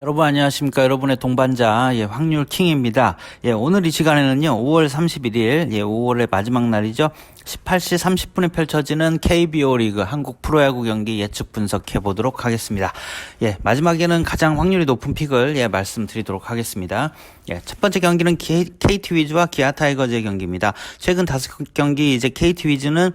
여러분 안녕하십니까? 여러분의 동반자 예, 확률 킹입니다. 예, 오늘 이 시간에는요 5월 31일 예, 5월의 마지막 날이죠. 18시 30분에 펼쳐지는 KBO 리그 한국 프로야구 경기 예측 분석해 보도록 하겠습니다. 예, 마지막에는 가장 확률이 높은 픽을 예, 말씀드리도록 하겠습니다. 예, 첫 번째 경기는 KT 위즈와 기아 타이거즈의 경기입니다. 최근 다섯 경기 이제 KT 위즈는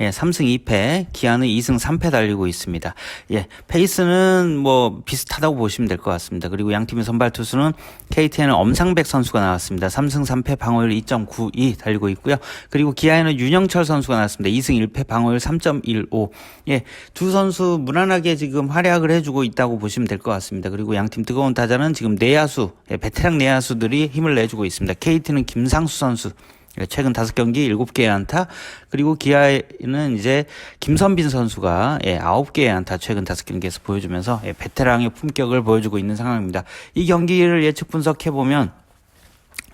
예, 3승 2패, 기아는 2승 3패 달리고 있습니다. 예, 페이스는 뭐 비슷하다고 보시면 될 것 같습니다. 그리고 양 팀의 선발 투수는 KT에는 엄상백 선수가 나왔습니다. 3승 3패 방어율 2.92 달리고 있고요. 그리고 기아에는 윤영철 선수가 나왔습니다. 2승 1패 방어율 3.15. 예, 두 선수 무난하게 지금 활약을 해주고 있다고 보시면 될 것 같습니다. 그리고 양팀 뜨거운 타자는 지금 내야수, 예, 베테랑 내야수들이 힘을 내주고 있습니다. KT는 김상수 선수, 예, 최근 다섯 경기 일곱 개의 안타 그리고 기아에는 이제 김선빈 선수가 예, 아홉 개의 안타 최근 다섯 경기에서 보여주면서 예, 베테랑의 품격을 보여주고 있는 상황입니다. 이 경기를 예측 분석해 보면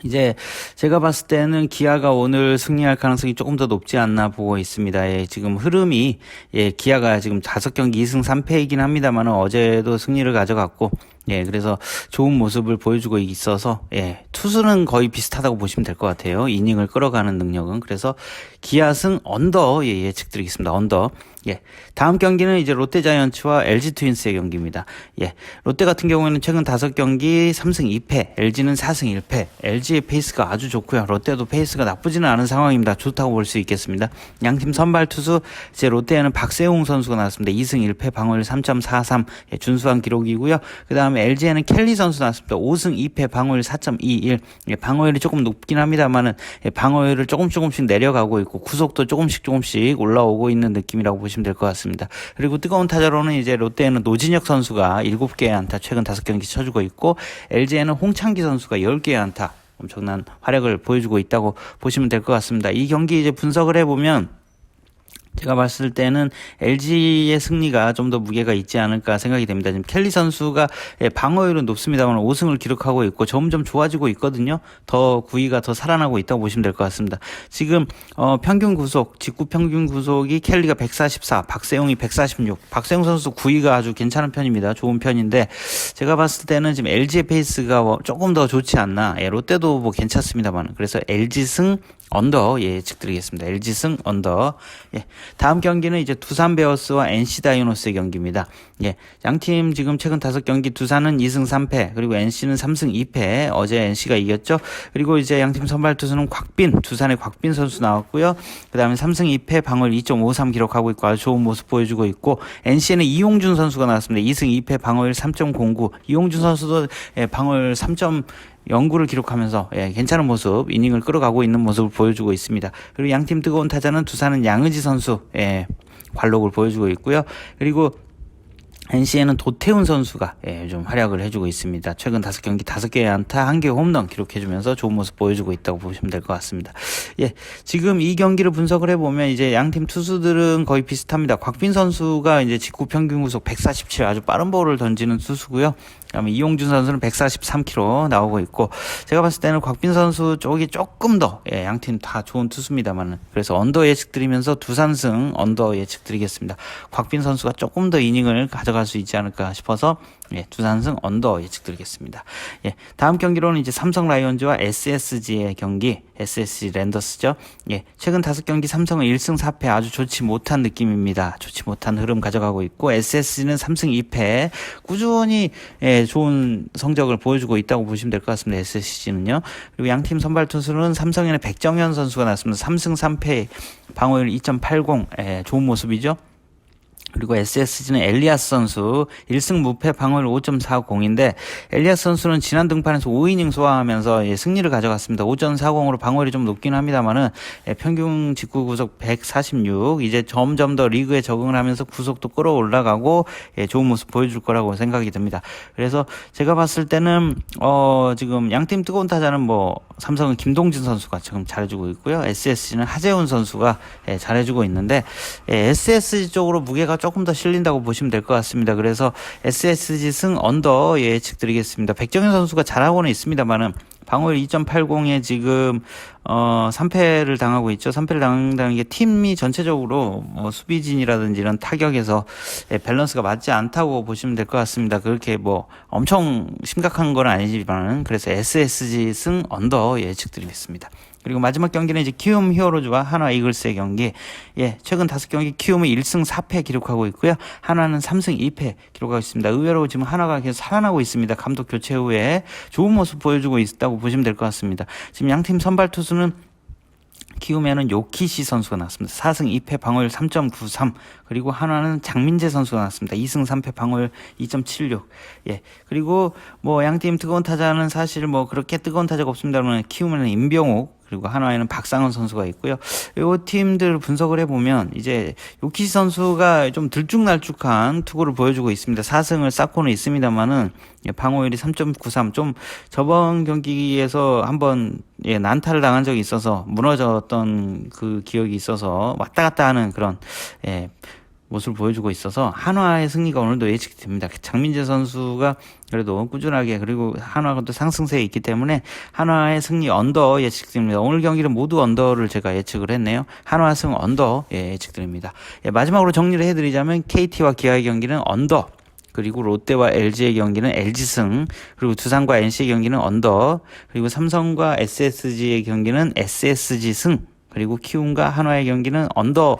이제 제가 봤을 때는 기아가 오늘 승리할 가능성이 조금 더 높지 않나 보고 있습니다. 예, 지금 흐름이 예, 기아가 지금 다섯 경기 2승 3패이긴 합니다만 어제도 승리를 가져갔고 예, 그래서 좋은 모습을 보여주고 있어서 예, 투수는 거의 비슷하다고 보시면 될 것 같아요. 이닝을 끌어가는 능력은 그래서 기아승 언더 예, 예측드리겠습니다. 언더. 예. 다음 경기는 이제 롯데 자이언츠와 LG 트윈스의 경기입니다. 예. 롯데 같은 경우에는 최근 다섯 경기 3승 2패, LG는 4승 1패. LG의 페이스가 아주 좋고요. 롯데도 페이스가 나쁘지는 않은 상황입니다. 좋다고 볼 수 있겠습니다. 양팀 선발 투수 이제 롯데에는 박세웅 선수가 나왔습니다. 2승 1패 방어율 3.43 예, 준수한 기록이고요. 그다음에 LG에는 켈리 선수 나왔습니다. 5승 2패 방어율 4.21. 예, 방어율이 조금 높긴 합니다만은 예, 방어율을 조금 조금씩 내려가고 있고 구속도 조금씩 조금씩 올라오고 있는 느낌이라고 보시면 될 것 같습니다. 그리고 뜨거운 타자로는 이제 롯데에는 노진혁 선수가 7개의 안타 최근 5경기 쳐주고 있고 LG에는 홍창기 선수가 10개의 안타 엄청난 활약을 보여주고 있다고 보시면 될 것 같습니다. 이 경기 이제 분석을 해보면 제가 봤을 때는 LG의 승리가 좀 더 무게가 있지 않을까 생각이 됩니다. 지금 켈리 선수가 예, 방어율은 높습니다만 5승을 기록하고 있고 점점 좋아지고 있거든요. 더 구위가 더 살아나고 있다고 보시면 될 것 같습니다. 지금 어, 평균 구속, 직구 평균 구속이 켈리가 144, 박세웅이 146. 박세웅 선수 구위가 아주 괜찮은 편입니다. 좋은 편인데 제가 봤을 때는 지금 LG의 페이스가 뭐 조금 더 좋지 않나. 예, 롯데도 뭐 괜찮습니다만 그래서 LG 승 언더 예, 예측드리겠습니다. LG승 언더. 예. 다음 경기는 이제 두산 베어스와 NC 다이노스의 경기입니다. 예. 양팀 지금 최근 다섯 경기 두산은 2승 3패, 그리고 NC는 3승 2패. 어제 NC가 이겼죠. 그리고 이제 양팀 선발 투수는 곽빈, 두산의 곽빈 선수 나왔고요. 그다음에 3승 2패 방어율 2.53 기록하고 있고 아주 좋은 모습 보여주고 있고 NC는 이용준 선수가 나왔습니다. 2승 2패 방어율 3.09. 이용준 선수도 예, 방어율 3. 연구를 기록하면서 예, 괜찮은 모습, 이닝을 끌어가고 있는 모습을 보여주고 있습니다. 그리고 양팀 뜨거운 타자는 두산은 양의지 선수 예, 관록을 보여주고 있고요. 그리고 NC에는 도태훈 선수가 예, 좀 활약을 해주고 있습니다. 최근 다섯 경기 다섯 개의 안타, 한개 홈런 기록해주면서 좋은 모습 보여주고 있다고 보시면 될 것 같습니다. 예, 지금 이 경기를 분석을 해보면 이제 양팀 투수들은 거의 비슷합니다. 곽빈 선수가 이제 직구 평균 구속 147 아주 빠른 볼을 던지는 투수고요. 그다음에 이용준 선수는 143km 나오고 있고 제가 봤을 때는 곽빈 선수 쪽이 조금 더 예, 양팀 다 좋은 투수입니다만은 그래서 언더 예측 드리면서 두산승 언더 예측 드리겠습니다. 곽빈 선수가 조금 더 이닝을 가져 갈 수 있지 않을까 싶어서 예, 두산승 언더 예측 드리겠습니다. 예, 다음 경기로는 이제 삼성 라이온즈와 SSG의 경기, SSG 랜더스죠. 예, 최근 다섯 경기 삼성은 1승 4패 아주 좋지 못한 느낌입니다. 좋지 못한 흐름 가져가고 있고 SSG는 3승 2패 꾸준히 예, 좋은 성적을 보여주고 있다고 보시면 될 것 같습니다. SSG는요. 그리고 양팀 선발 투수는 삼성에는 백정현 선수가 나왔습니다. 3승 3패 방어율 2.80 예, 좋은 모습이죠. 그리고 SSG는 엘리아스 선수 1승 무패 방어율 5.40인데 엘리아스 선수는 지난 등판에서 5이닝 소화하면서 예, 승리를 가져갔습니다. 5.40으로 방어율이 좀 높긴 합니다만은 예, 평균 직구 구속 146 이제 점점 더 리그에 적응을 하면서 구속도 끌어올라가고 예, 좋은 모습 보여줄 거라고 생각이 듭니다. 그래서 제가 봤을 때는 어 지금 양팀 뜨거운 타자는 뭐 삼성은 김동진 선수가 지금 잘해주고 있고요. SSG는 하재훈 선수가 예, 잘해주고 있는데 예, SSG 쪽으로 무게가 조금 더 실린다고 보시면 될 것 같습니다. 그래서 SSG 승 언더 예측 드리겠습니다. 백정현 선수가 잘하고는 있습니다만은 방어율 2.80에 지금 어 3패를 당하고 있죠. 3패를 당한다는 게 팀이 전체적으로 뭐 수비진이라든지 이런 타격에서 예, 밸런스가 맞지 않다고 보시면 될 것 같습니다. 그렇게 뭐 엄청 심각한 건 아니지만은 그래서 SSG 승 언더 예측드리겠습니다. 그리고 마지막 경기는 이제 키움 히어로즈와 한화 이글스의 경기. 예, 최근 다섯 경기 키움이 1승 4패 기록하고 있고요. 한화는 3승 2패 기록하고 있습니다. 의외로 지금 한화가 계속 살아나고 있습니다. 감독 교체 후에 좋은 모습 보여주고 있다고 보시면 될 것 같습니다. 지금 양팀 선발 투수는 키움에는 요키시 선수가 나왔습니다. 4승 2패 방어율 3.93 그리고 한화는 장민재 선수가 나왔습니다. 2승 3패 방어율 2.76 예 그리고 뭐 양팀 뜨거운 타자는 사실 뭐 그렇게 뜨거운 타자가 없습니다만 키움에는 임병욱 그리고 한화에는 박상원 선수가 있고요. 요 팀들 분석을 해보면 이제 요키시 선수가 좀 들쭉날쭉한 투구를 보여주고 있습니다. 4승을 쌓고는 있습니다만은 예, 방어율이 3.93. 좀 저번 경기에서 한번 예, 난타를 당한 적이 있어서 무너졌던 그 기억이 있어서 왔다 갔다 하는 그런 예, 모습을 보여주고 있어서 한화의 승리가 오늘도 예측됩니다. 장민재 선수가 그래도 꾸준하게 그리고 한화가 또 상승세에 있기 때문에 한화의 승리 언더 예측됩니다. 오늘 경기는 모두 언더를 제가 예측을 했네요. 한화 승 언더 예, 예측드립니다. 예, 마지막으로 정리를 해드리자면 KT와 기아의 경기는 언더 그리고 롯데와 LG의 경기는 LG승, 그리고 두산과 NC의 경기는 언더, 그리고 삼성과 SSG의 경기는 SSG승, 그리고 키움과 한화의 경기는 언더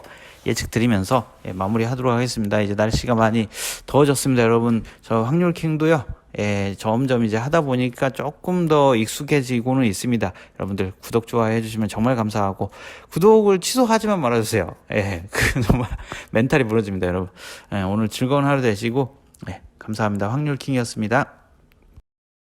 예측 드리면서 예, 마무리하도록 하겠습니다. 이제 날씨가 많이 더워졌습니다, 여러분. 저 확률 킹도요. 예, 점점 이제 하다 보니까 조금 더 익숙해지고는 있습니다. 여러분들 구독 좋아요 해주시면 정말 감사하고 구독을 취소하지만 말아주세요. 예, 그 정말 멘탈이 무너집니다, 여러분. 예, 오늘 즐거운 하루 되시고 예, 감사합니다. 확률 킹이었습니다.